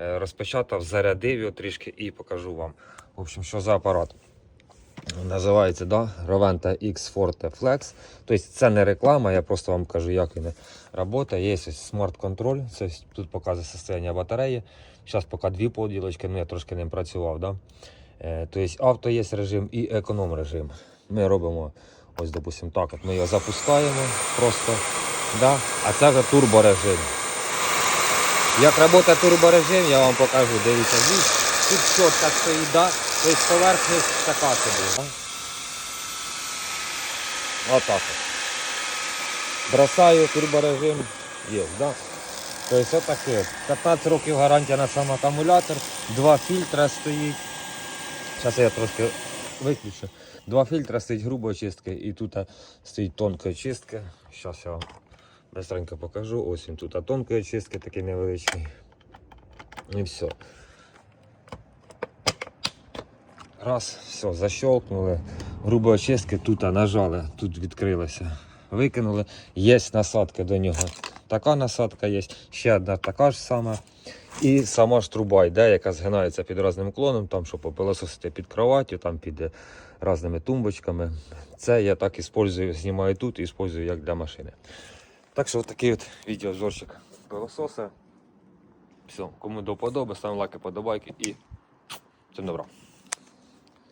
Е, Розпечатав, зарядив його трішки і покажу вам. В общем, що за апарат. Називається да, Roventa X Forte Flex. Тобто це не реклама, я просто вам кажу, як він працює. Є смарт-контроль, тут показує состояння батареї. Зараз поки дві поділочки, ну я трошки ним працював. Да? Е, тобто авто є режим і економ режим. Ми робимо ось, допустимо, так. От ми його запускаємо просто. Да? А це вже турборежим. Як працює турборежим, я вам покажу. Дивіться, тут- щотка стоїть, да? тобто поверхність така собі. Отак. Бросаю турборежим, є, да? Тобто отаке. 15 років гарантія на сам акумулятор, два фільтра стоїть. Зараз я трошки виключу. Два фільтра стоїть грубої чистки і тут стоїть тонкої чистки. Зараз я вам быстренько покажу. Ось він тут тонкої чистки такий невеличкий. І все. Раз, все, защелкнули. Грубої чистки тут нажали, тут відкрилося. Викинули. Є насадки до нього. Така насадка є, ще одна така ж сама. І сама ж труба йде, яка згинається під різним уклоном, там, щоб попилососити під кроваттю, там під е, різними тумбочками. Це я так іспользую, знімаю тут і іспользую як для машини. Так що такий от відеозорчик пилососа. Все, кому до вподоби, ставимо лайки, подобайки і всім добра.